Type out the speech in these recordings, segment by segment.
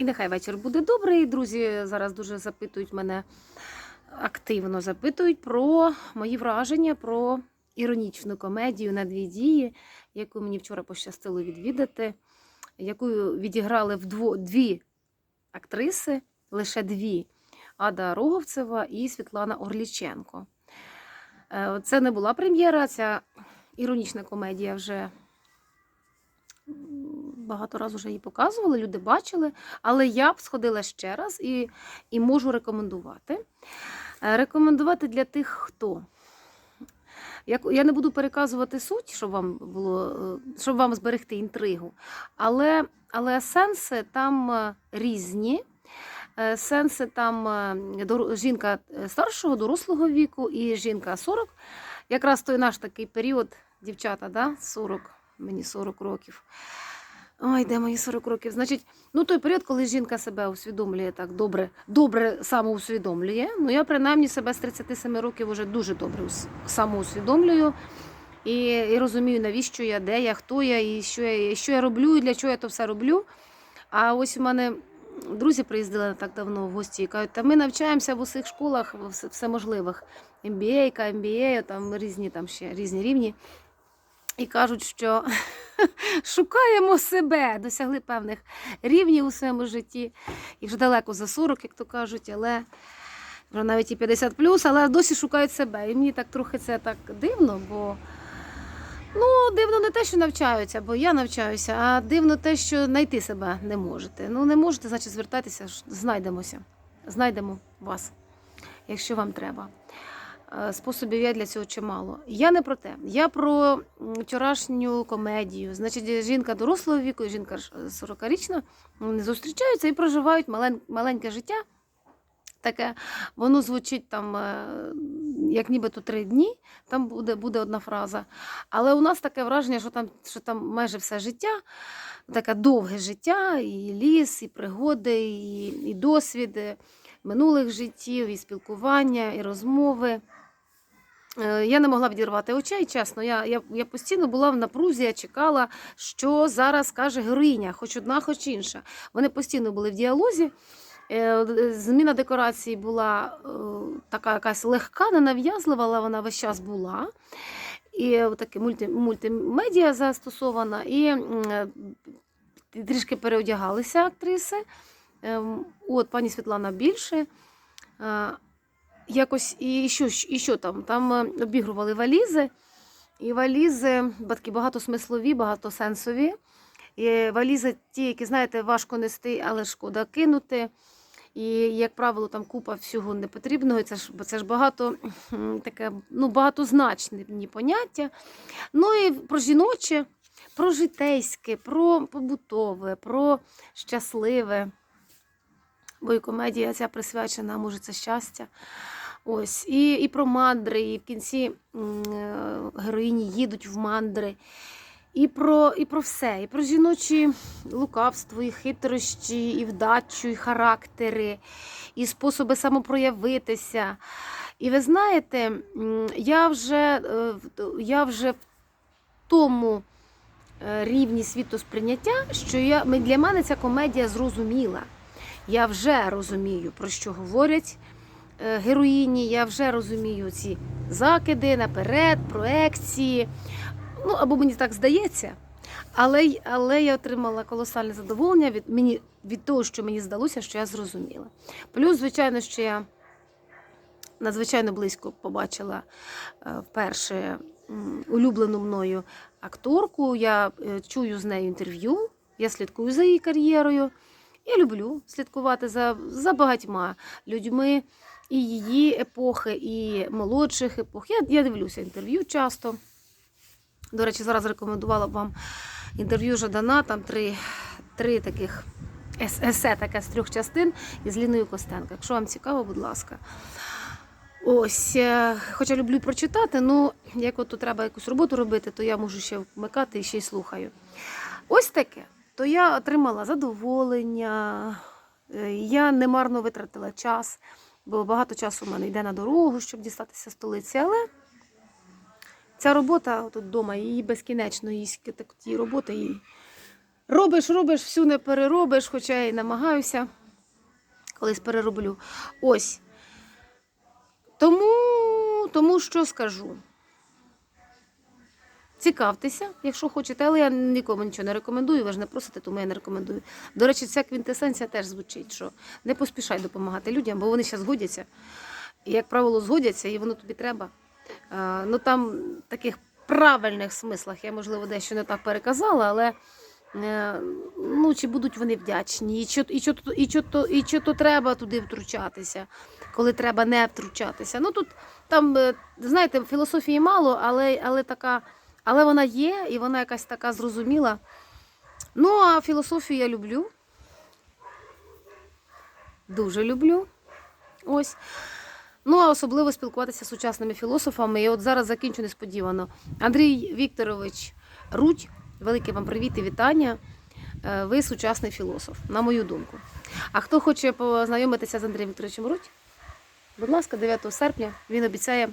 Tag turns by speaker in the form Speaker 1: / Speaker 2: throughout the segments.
Speaker 1: І нехай вечір буде добрий. Друзі зараз дуже запитують мене, активно запитують про мої враження про іронічну комедію на дві дії, яку мені вчора пощастило відвідати, яку відіграли вдво, дві актриси, лише дві: Ада Роговцева і Світлана Орліченко. Е, Це не була прем'єра, ця іронічна комедія вже багато разів вже її показували, люди бачили, але я б сходила ще раз і, і можу рекомендувати. Е, Рекомендувати для тих, хто. Я, не буду переказувати суть, щоб вам було, е, щоб вам зберегти інтригу, але, але сенси там е, різні. Сенси там жінка старшого, дорослого віку і жінка 40. Якраз той наш такий період, дівчата, да? 40, мені 40 років. Ой, де мої 40 років. Значить, ну той період, коли жінка себе усвідомлює так добре, добре самоусвідомлює. Ну я принаймні себе з 37 років вже дуже добре самоусвідомлюю. І, і розумію, навіщо я, де я, хто я, і що я, і що я роблю, і для чого я то все роблю. А ось у мене друзі приїздили не так давно в гості і кажуть, та ми навчаємося в усіх школах вс- всеможливих. MBA, MBA, там різні там ще різні рівні. І кажуть, що шукаємо себе, досягли певних рівнів у своєму житті. І вже далеко за 40, як то кажуть, але вже навіть і 50 але досі шукають себе. І мені так трохи це так дивно, бо ну, дивно не те, що навчаються, бо я навчаюся, а дивно те, що знайти себе не можете. Ну, не можете, значить, звертайтеся, знайдемося. Знайдемо вас, якщо вам треба. Е, Способів є для цього чимало. Я не про те. Я про вчорашню комедію. Значить, жінка дорослого віку, жінка ж, е, 40-річна, вони зустрічаються і проживають мален- маленьке життя. Таке, воно звучить там, е, як нібито три дні, там буде, буде одна фраза. Але у нас таке враження, що там, що там майже все життя, таке довге життя, і ліс, і пригоди, і, і досвіди минулих життів, і спілкування, і розмови. Е, Я не могла відірвати очей, чесно. Я, я, я постійно була в напрузі, я чекала, що зараз каже героїня, хоч одна, хоч інша. Вони постійно були в діалозі. Е, Зміна декорації була е, така якась легка, ненав'язлива, але вона весь час була. І таке мульти, мультимедіа застосована, і трішки переодягалися актриси. Ем, От пані Світлана більше. Е, Якось і що, і що там? Там е, обігрували валізи, і валізи багатосмислові, багатосенсові. І валізи ті, які, знаєте, важко нести, але шкода кинути. І, як правило, там купа всього непотрібного. Це ж, це ж багато таке, ну, багатозначні поняття. Ну і про жіноче, про житейське, про побутове, про щасливе. Бо і комедія ця присвячена, може, це щастя. Ось, і, і про мандри, і в кінці е, героїні їдуть в мандри. І про, і про все, і про жіночі лукавство, і хитрощі, і вдачу, і характери, і способи самопроявитися. І ви знаєте, я вже, е, я вже в тому е, рівні світосприйняття, що я, для мене ця комедія зрозуміла. Я вже розумію, про що говорять е, героїні, я вже розумію ці закиди наперед, проекції. Ну, або мені так здається. Але, але я отримала колосальне задоволення від, мені, від того, що мені здалося, що я зрозуміла. Плюс, звичайно, що я надзвичайно близько побачила е, вперше улюблену мною акторку. Я е, чую з нею інтерв'ю, я слідкую за її кар'єрою. Я люблю слідкувати за, за багатьма людьми і її епохи, і молодших епох. Я, я дивлюся інтерв'ю часто. До речі, зараз рекомендувала б вам інтерв'ю Жадана, там три, три таких ес- есе таке з трьох частин із Ліною Костенко. Якщо вам цікаво, будь ласка. Ось, е, хоча люблю прочитати, ну як от тут треба якусь роботу робити, то я можу ще вмикати і ще й слухаю. Ось таке. То я отримала задоволення, е, я немарно витратила час, бо багато часу в мене йде на дорогу, щоб дістатися столиці. Але ця робота тут вдома, її безкінечно, її так- роботи, і робиш, робиш, всю не переробиш, хоча я і намагаюся. Колись перероблю. Ось. Тому, тому що скажу. Цікавтеся, якщо хочете, але я нікому нічого не рекомендую, ви ж не просите, тому я не рекомендую. До речі, ця квінтесенція теж звучить, що не поспішай допомагати людям, бо вони ще згодяться. І, як правило, згодяться, і воно тобі треба. Ну там таких правильних смислах я, можливо, дещо не так переказала, але е, ну, чи будуть вони вдячні, і що, і, що, і, що, то- і що то треба туди втручатися, коли треба не втручатися. Ну тут там, е, знаєте, філософії мало, але, але така. Але вона є, і вона якась така зрозуміла. Ну, а філософію я люблю. Дуже люблю. Ось. Ну, а особливо спілкуватися з сучасними філософами. І от зараз закінчу несподівано. Андрій Вікторович Рудь, велике вам привіт і вітання. Е, Ви сучасний філософ, на мою думку. А хто хоче познайомитися з Андрієм Вікторовичем Рудь, будь ласка, 9 серпня він обіцяє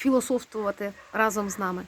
Speaker 1: філософствувати разом з нами.